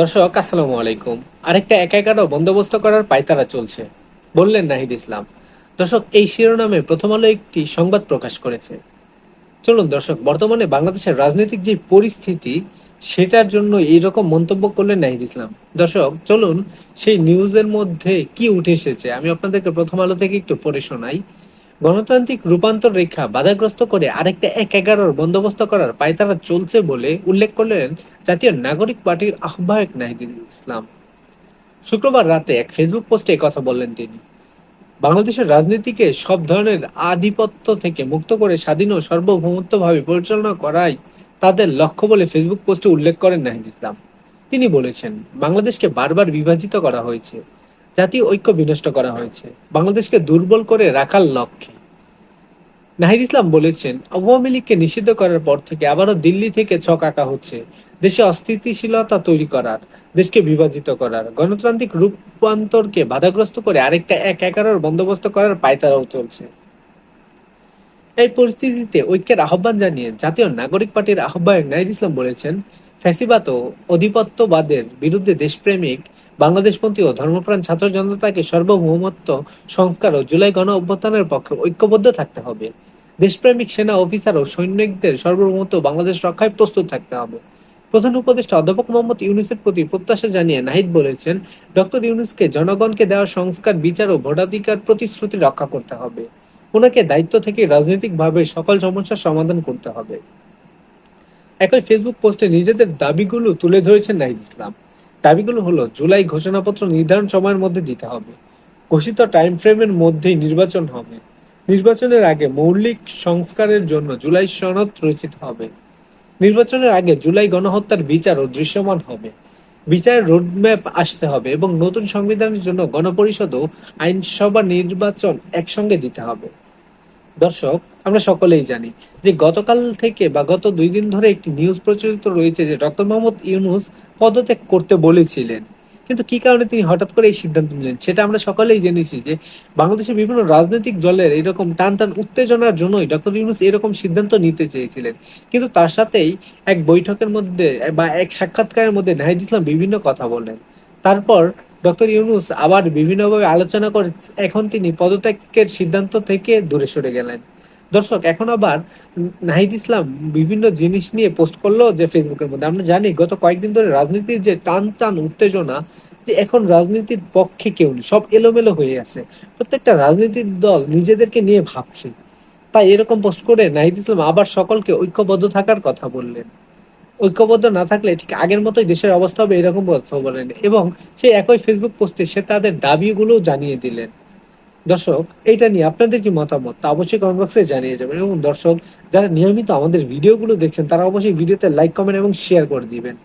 দর্শক, আসসালামু আলাইকুম। আরেকটা একা একারও বন্দোবস্ত করার পায়তারা চলছে, বললেন নাহিদ ইসলাম। দর্শক, এই শিরোনামে প্রথম আলো একটি সংবাদ প্রকাশ করেছে। চলুন দর্শক, বর্তমানে বাংলাদেশের রাজনৈতিক যে পরিস্থিতি, সেটার জন্য এইরকম মন্তব্য করলেন নাহিদ ইসলাম। দর্শক, চলুন সেই নিউজের মধ্যে কি উঠে এসেছে, আমি আপনাদেরকে প্রথম আলো থেকে একটু পড়ে শোনাই। গণতান্ত্রিক রূপান্তর রেখা বাধাগ্রস্ত করে আরেকটা এক এগারোর বন্দোবস্ত করার পায়তারা চলছে বলে উল্লেখ করলেন জাতীয় নাগরিক পার্টির আহ্বায়ক নাহিদুল ইসলাম। শুক্রবার রাতে এক ফেসবুক পোস্টে কথা বললেন তিনি। বাংলাদেশের রাজনীতিকে সব ধরনের আধিপত্য থেকে মুক্ত করে স্বাধীন ও সার্বভৌমত্বভাবে পরিচালনা করাই তাদের লক্ষ্য বলে ফেসবুক পোস্টে উল্লেখ করেন নাহিদ ইসলাম। তিনি বলেছেন, বাংলাদেশকে বারবার বিভাজিত করা হয়েছে। জাতীয় ঐক্য বিনষ্ট করা হয়েছে। বাংলাদেশকে দুর্বল করে রাখার লক্ষ্যে। নাহিদ ইসলাম বলেছেন, আওয়ামী লীগকে নিষিদ্ধ করার পর থেকে আবারও দিল্লি থেকে ছক আঁকা হচ্ছে। দেশে অস্থিতিশীলতা তৈরি করার, দেশকে বিভাজিত করার, গণতান্ত্রিক রূপান্তরকে বাধাগ্রস্ত করে আরেকটা এক এগারোর বন্দোবস্ত করার পায়তারাও চলছে। এই পরিস্থিতিতে ঐক্যের আহ্বান জানিয়ে জাতীয় নাগরিক পার্টির আহ্বায়ক নাহিদ ইসলাম বলেছেন, ফ্যাসিবাদ ও অধিপত্যবাদের বিরুদ্ধে দেশপ্রেমিক বাংলাদেশপন্থী ও ধর্মপ্রাণ ছাত্র জনতাকে সার্বভৌমত্ব, সংস্কার ও জুলাই গণ অভ্যুত্থানের পক্ষে ঐক্যবদ্ধ থাকতে হবে। দেশপ্রেমিক সেনা অফিসার ও সৈনিকদের সার্বভৌমত্ব বাংলাদেশ রক্ষায় প্রস্তুত থাকতে হবে। প্রধান উপদেষ্টা অধ্যাপক মোহাম্মদ ইউনুসের প্রতি প্রত্যাশা জানিয়ে নাহিদ বলেছেন, ডক্টর ইউনুসকে জনগণকে দেওয়া সংস্কার, বিচার ও ভোটাধিকার প্রতিশ্রুতি রক্ষা করতে হবে। ওনাকে দায়িত্ব থেকে রাজনৈতিকভাবে সকল সমস্যার সমাধান করতে হবে। একই ফেসবুক পোস্টে নিজেদের দাবিগুলো তুলে ধরেছেন নাহিদ ইসলাম। দাবিগুলো হলো, জুলাই ঘোষণাপত্র নির্ধারণ সময়ের মধ্যে দিতে হবে। ঘোষিত টাইম ফ্রেমের মধ্যেই নির্বাচন হবে। নির্বাচনের আগে মৌলিক সংস্কারের জন্য জুলাই সনদ রচিত হবে। নির্বাচনের আগে জুলাই গণহত্যার বিচার ও দৃশ্যমান হবে। বিচারের রোডম্যাপ আসতে হবে এবং নতুন সংবিধানের জন্য গণপরিষদ ও আইনসভা নির্বাচন একসঙ্গে দিতে হবে। দর্শক, আমরা সকলেই জানি যে গতকাল থেকে বা গত দুই দিন ধরে একটি নিউজ প্রচলিত রয়েছে যে ডক্টর মোহাম্মদ ইউনুস পদত্যাগ করতে বলেছিলেন। কিন্তু কি কারণে তিনি হঠাৎ করে এই সিদ্ধান্ত নিলেন? সেটা আমরা সকলেই জেনেছি যে বাংলাদেশের বিভিন্ন রাজনৈতিক দলের এরকম টান টান উত্তেজনার জন্যই ডক্টর ইউনুস এরকম সিদ্ধান্ত নিতে চেয়েছিলেন। কিন্তু তার সাথেই এক বৈঠকের মধ্যে বা এক সাক্ষাৎকারের মধ্যে নাহিদ ইসলাম বিভিন্ন কথা বললেন তারপর ডক্টর ইউনুস আবার বিভিন্নভাবে আলোচনা করে এখন তিনি পদত্যাগের সিদ্ধান্ত থেকে দূরে সরে গেলেন। দর্শক, এখন আবার নাহিদ ইসলাম বিভিন্ন জিনিস নিয়ে পোস্ট করল যে ফেসবুকের মধ্যে। আমরা জানি গত কয়েকদিন ধরে রাজনীতির যে টান টান উত্তেজনা, যে এখন রাজনীতির পক্ষে কেউ নেই, সব এলোমেলো হয়ে আছে। প্রত্যেকটা রাজনীতির দল নিজেদেরকে নিয়ে ভাবছে। তাই এরকম পোস্ট করে নাহিদ ইসলাম আবার সকলকে ঐক্যবদ্ধ থাকার কথা বললেন। ঐক্যবদ্ধ না থাকলে ঠিক আগের মতোই দেশের অবস্থা হবে এরকম বলেন। এবং সেই একই ফেসবুক পোস্টে সে তাদের দাবিগুলো জানিয়ে দিলেন। দর্শক, এইটা নিয়ে আপনাদের কি মতামত? তা অবশ্যই কমেন্ট বক্সে জানিয়ে যাবেন। এবং দর্শক, যারা নিয়মিত আমাদের ভিডিওগুলো দেখছেন, তারা অবশ্যই ভিডিওতে লাইক কমেন্ট এবং শেয়ার করে দিবেন।